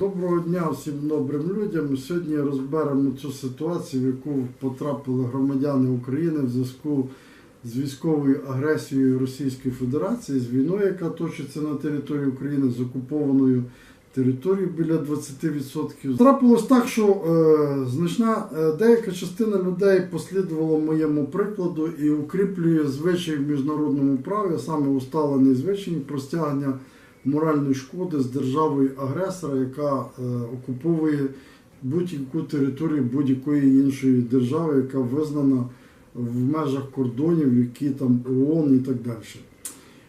Доброго дня всім добрим людям. Сьогодні розберемо цю ситуацію, в яку потрапили громадяни України в зв'язку з військовою агресією Російської Федерації, з війною, яка точиться на території України, з окупованою територією біля 20%. Трапилось так, що е, значна е, деяка частина людей послідувала моєму прикладу і укріплює звичай в міжнародному праві, саме усталений звичай про стягнення моральної шкоди з державою агресора, яка е, окуповує будь-яку територію будь-якої іншої держави, яка визнана в межах кордонів, які там ООН і так далі.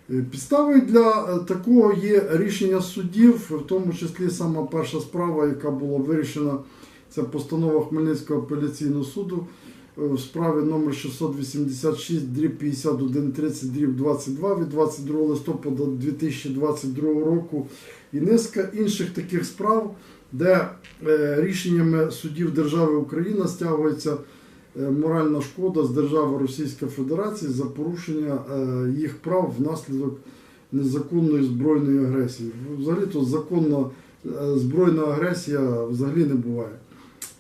Е, Підставою для е, такого є рішення суддів, в тому числі сама перша справа, яка була вирішена, це постанова Хмельницького апеляційного суду е, в справі номер 686 дріб 5130 дріб 22 від 22 листопада 2022 року і низка інших таких справ, де е, рішеннями суддів держави Україна стягується е, моральна шкода з держави Російської Федерації за порушення їх прав внаслідок незаконної збройної агресії. Взагалі то законна збройна агресія взагалі не буває.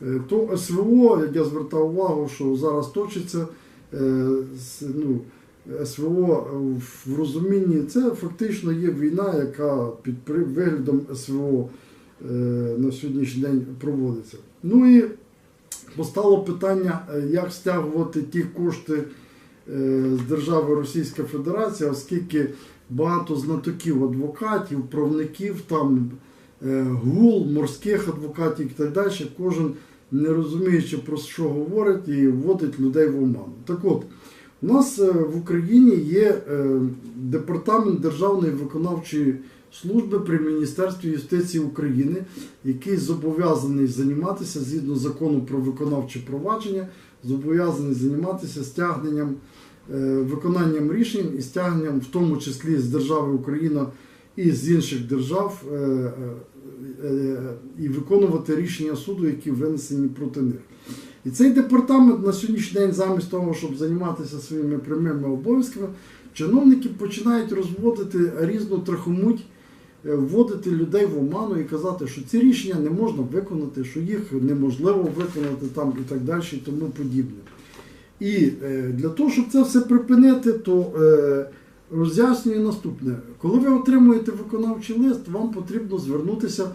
Е, То СВО, як я звертав увагу, що зараз точиться е, ну, СВО в розумінні, це фактично є війна, яка під виглядом СВО е, на сьогоднішній день проводиться. Ну і постало питання, як стягувати ті кошти з держави Російська Федерація, оскільки багато знатоків адвокатів, правників, там гул, морських адвокатів і так далі, кожен не розуміючи про що говорить і вводить людей в оману. Так от, у нас е, в Україні є е, департамент Державної виконавчої служби при Міністерстві юстиції України, який зобов'язаний займатися згідно закону про виконавче провадження, зобов'язаний займатися стягненням, е, виконанням рішень і стягненням, в тому числі з держави Україна і з інших держав, і виконувати рішення суду, які винесені проти них. І цей департамент на сьогоднішній день, замість того, щоб займатися своїми прямими обов'язками, чиновники починають розводити різну трахомуть, е, вводити людей в оману і казати, що ці рішення не можна виконати, що їх неможливо виконати там і так далі, і тому подібне. І е, для того, щоб це все припинити, то роз'яснюю наступне: коли ви отримуєте виконавчий лист, вам потрібно звернутися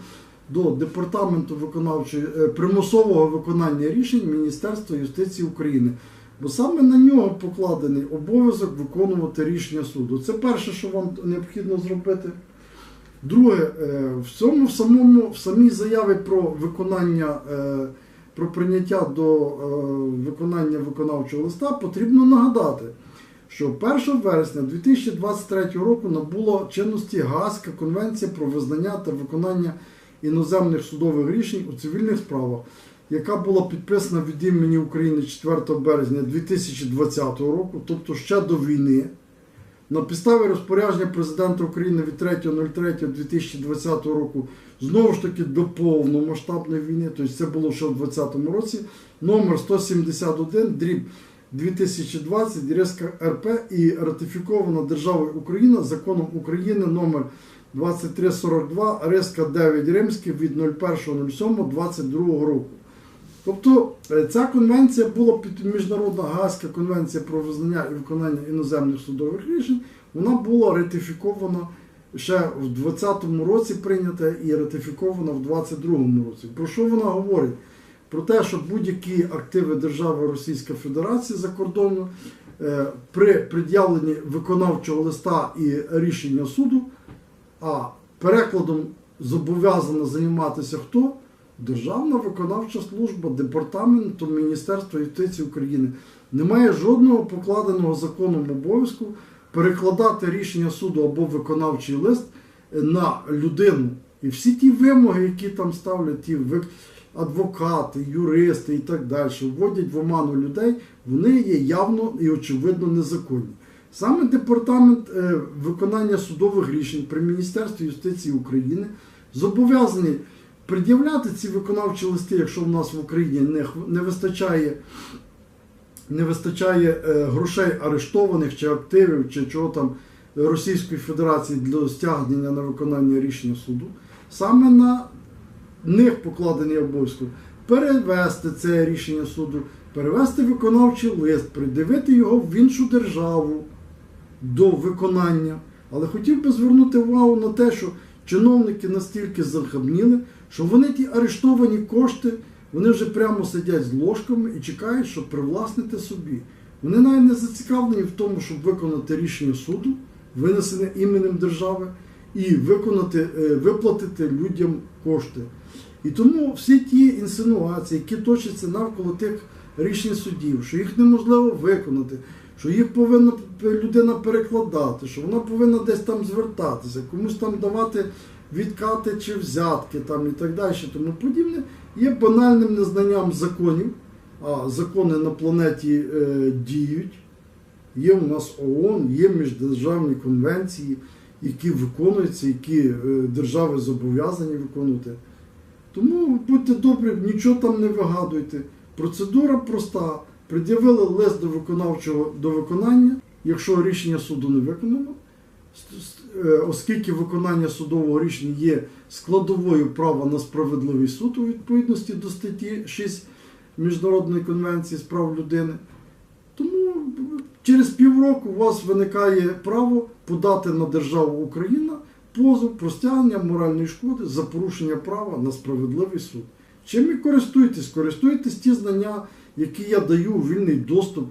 до департаменту виконавчої е, примусового виконання рішень Міністерства юстиції України. Бо саме на нього покладений обов'язок виконувати рішення суду. Це перше, що вам необхідно зробити. Друге, е, в цьому в самому в самій заяві про виконання, е, про прийняття до виконання виконавчого листа потрібно нагадати, що 1 вересня 2023 року набула чинності Гаазька конвенція про визнання та виконання іноземних судових рішень у цивільних справах, яка була підписана від імені України 4 березня 2020 року, тобто ще до війни. На підставі розпорядження президента України від 3.03.2020 року знову ж таки до повномасштабної війни, тобто це було ще в 2020 році, номер 171 дріб 2020 РСК РП і ратифікована державою Україна законом України номер 2342 РСК 9 Римський від 01.07.22 року. Тобто е, ця конвенція була під міжнародна Гаазька конвенція про визнання і виконання іноземних судових рішень. Вона була ратифікована ще в 2020 році прийнята і ратифікована в 2022 році. Про що вона говорить? Про те, що будь-які активи держави Російська Федерація за кордоном е, при пред'явленні виконавчого листа і рішення суду, а перекладом зобов'язана займатися хто? Державна виконавча служба Департаменту Міністерства юстиції України немає жодного покладеного законом обов'язку перекладати рішення суду або виконавчий лист на людину. І всі ті вимоги, які там ставлять ті адвокати, юристи і так далі, вводять в оману людей, вони є явно і очевидно незаконні. Саме департамент е, виконання судових рішень при Міністерстві юстиції України зобов'язаний пред'являти ці виконавчі листи, якщо в нас в Україні не, вистачає, не вистачає е, грошей арештованих чи активів, чи чого там Російської Федерації для стягнення на виконання рішення суду, саме на них покладений обов'язок перевести це рішення суду, перевести виконавчий лист, придивити його в іншу державу до виконання. Але хотів би звернути увагу на те, що чиновники настільки захабніли, що вони ті арештовані кошти, вони вже прямо сидять з ложками і чекають, щоб привласнити собі. Вони навіть не зацікавлені в тому, щоб виконати рішення суду, винесене іменем держави, і виконати, е, виплатити людям кошти. І тому всі ті інсинуації, які точаться навколо тих рішень судів, що їх неможливо виконати, що їх повинна людина перекладати, що вона повинна десь там звертатися, комусь там давати відкати чи взятки там і так далі, тому подібне, є банальним незнанням законів, а закони на планеті е, діють. Є у нас ООН, є міждержавні конвенції, які виконуються, які е, держави зобов'язані виконувати. Тому будьте добрі, нічого там не вигадуйте. Процедура проста. Пред'явили лист до виконавчого до виконання, якщо рішення суду не виконано, е, оскільки виконання судового рішення є складовою права на справедливий суд у відповідності до статті 6 Міжнародної конвенції з прав людини. Через півроку у вас виникає право подати на державу Україна позов про стягнення моральної шкоди за порушення права на справедливий суд. Чим і користуйтесь? Користуйтесь ті знання, які я даю у вільний доступ,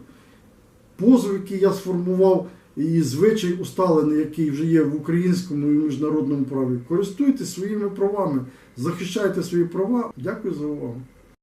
позов, який я сформував, і звичай усталений, який вже є в українському і міжнародному праві. Користуйтесь своїми правами, захищайте свої права. Дякую за увагу.